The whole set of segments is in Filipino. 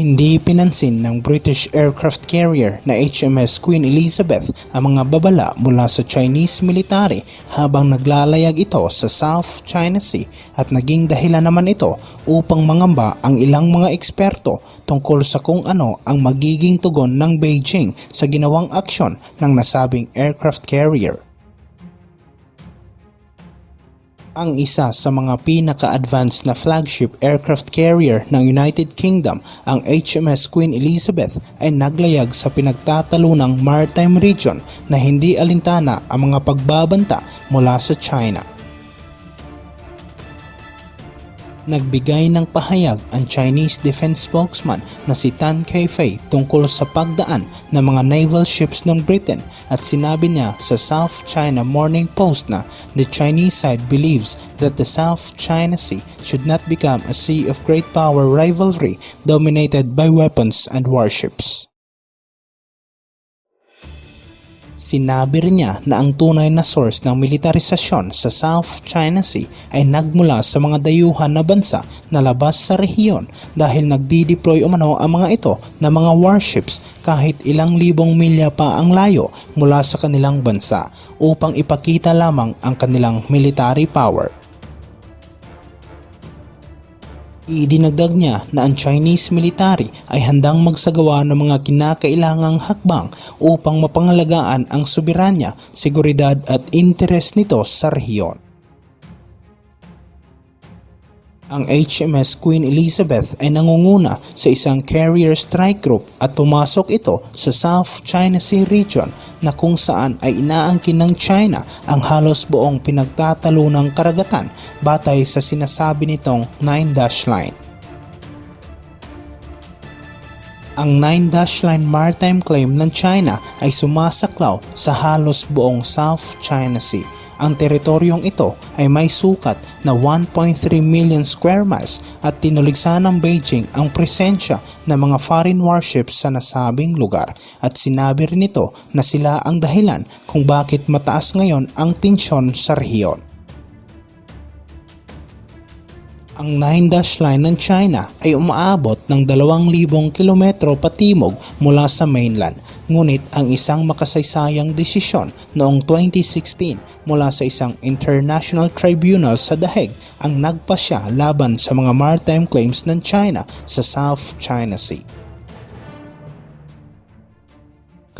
Hindi pinansin ng British aircraft carrier na HMS Queen Elizabeth ang mga babala mula sa Chinese military habang naglalayag ito sa South China Sea at naging dahilan naman ito upang mangamba ang ilang mga eksperto tungkol sa kung ano ang magiging tugon ng Beijing sa ginawang aksyon ng nasabing aircraft carrier. Ang isa sa mga pinaka-advanced na flagship aircraft carrier ng United Kingdom, ang HMS Queen Elizabeth ay naglayag sa pinagtatalunang maritime region na hindi alintana ang mga pagbabanta mula sa China. Nagbigay ng pahayag ang Chinese defense spokesman na si Tan Kaifei tungkol sa pagdaan ng mga naval ships ng Britain at sinabi niya sa South China Morning Post na the Chinese side believes that the South China Sea should not become a sea of great power rivalry dominated by weapons and warships. Sinabi rin niya na ang tunay na source ng militarisasyon sa South China Sea ay nagmula sa mga dayuhan na bansa na labas sa rehiyon dahil nagdi-deploy umano ang mga ito na mga warships kahit ilang libong milya pa ang layo mula sa kanilang bansa upang ipakita lamang ang kanilang military power. Idinagdag niya na ang Chinese military ay handang magsagawa ng mga kinakailangang hakbang upang mapangalagaan ang soberanya, seguridad at interes nito sa rehiyon. Ang HMS Queen Elizabeth ay nangunguna sa isang carrier strike group at pumasok ito sa South China Sea region na kung saan ay inaangkin ng China ang halos buong pinagtatalunang karagatan batay sa sinasabi nitong 9-dash line. Ang 9-dash line maritime claim ng China ay sumasaklaw sa halos buong South China Sea. Ang teritoryong ito ay may sukat na 1.3 million square miles at tinuligsa ng Beijing ang presensya ng mga foreign warships sa nasabing lugar at sinabi rin ito na sila ang dahilan kung bakit mataas ngayon ang tensyon sa rehiyon. Ang 9-dash line ng China ay umaabot ng 2,000 kilometro patimog mula sa mainland. Ngunit ang isang makasaysayang desisyon noong 2016 mula sa isang international tribunal sa dahig ang nagpasya laban sa mga maritime claims ng China sa South China Sea.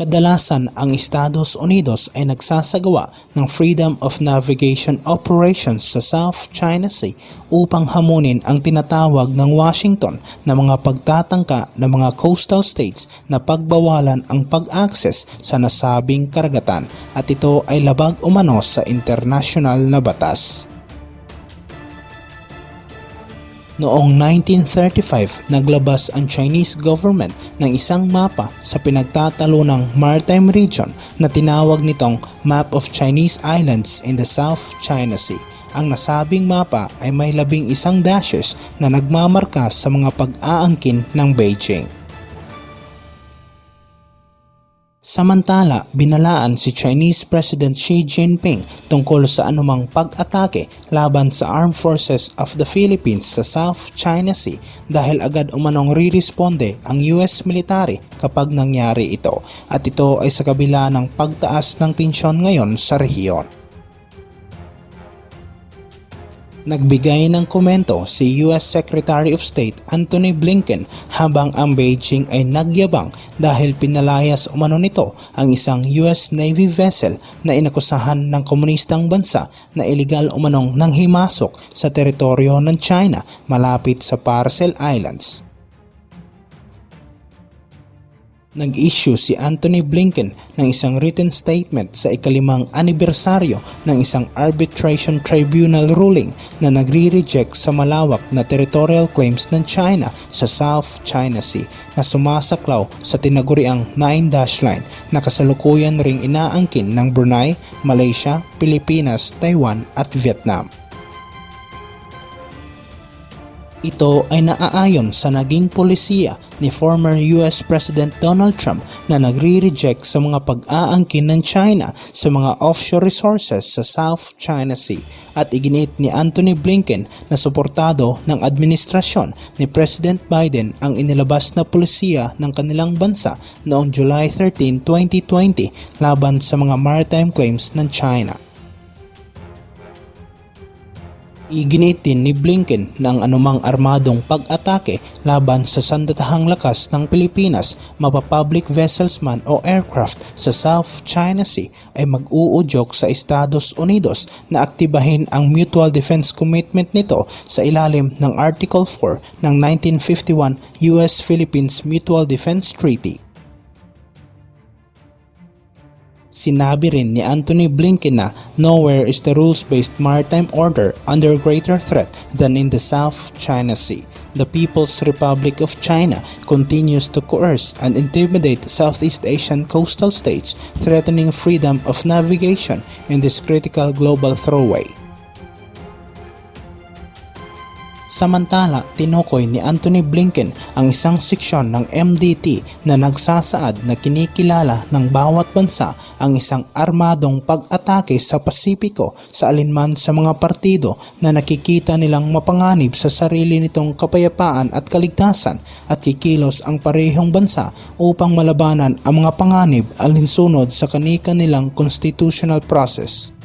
Kadalasan ang Estados Unidos ay nagsasagawa ng Freedom of Navigation Operations sa South China Sea upang hamunin ang tinatawag ng Washington na mga pagtatangka ng mga coastal states na pagbawalan ang pag-access sa nasabing karagatan at ito ay labag umano sa international na batas. Noong 1935, naglabas ang Chinese government ng isang mapa sa pinagtatalunang maritime region na tinawag nitong Map of Chinese Islands in the South China Sea. Ang nasabing mapa ay may labing isang dashes na nagmamarka sa mga pag-aangkin ng Beijing. Samantala, binalaan si Chinese President Xi Jinping tungkol sa anumang pag-atake laban sa Armed Forces of the Philippines sa South China Sea dahil agad umanong riresponde ang US military kapag nangyari ito at ito ay sa kabila ng pagtaas ng tensyon ngayon sa rehiyon. Nagbigay ng komento si US Secretary of State Antony Blinken habang ang Beijing ay nagyabang dahil pinalayas umano nito ang isang US Navy vessel na inakusahan ng komunistang bansa na iligal umanong nanghimasok sa teritoryo ng China malapit sa Paracel Islands. Nag-issue si Anthony Blinken ng isang written statement sa ikalimang anibersaryo ng isang arbitration tribunal ruling na nagre-reject sa malawak na territorial claims ng China sa South China Sea na sumasaklaw sa tinaguriang 9-dash line na kasalukuyan ring inaangkin ng Brunei, Malaysia, Pilipinas, Taiwan at Vietnam. Ito ay naaayon sa naging polisiya ni former US President Donald Trump na nagre-reject sa mga pag-aangkin ng China sa mga offshore resources sa South China Sea at iginit ni Anthony Blinken na suportado ng administrasyon ni President Biden ang inilabas na polisiya ng kanilang bansa noong July 13, 2020 laban sa mga maritime claims ng China. Iginit din ni Blinken na ang anumang armadong pag-atake laban sa sandatahang lakas ng Pilipinas, mapapublic vessels man o aircraft sa South China Sea ay mag-uudyok sa Estados Unidos na aktibahin ang Mutual Defense Commitment nito sa ilalim ng Article 4 ng 1951 US-Philippines Mutual Defense Treaty. Sinabi rin ni Anthony Blinken na nowhere is the rules-based maritime order under greater threat than in the South China Sea. The People's Republic of China continues to coerce and intimidate Southeast Asian coastal states, threatening freedom of navigation in this critical global throughway. Samantala, tinukoy ni Anthony Blinken ang isang seksyon ng MDT na nagsasaad na kinikilala ng bawat bansa ang isang armadong pag-atake sa Pasipiko sa alinman sa mga partido na nakikita nilang mapanganib sa sarili nitong kapayapaan at kaligtasan at kikilos ang parehong bansa upang malabanan ang mga panganib alinsunod sa kanika nilang constitutional process.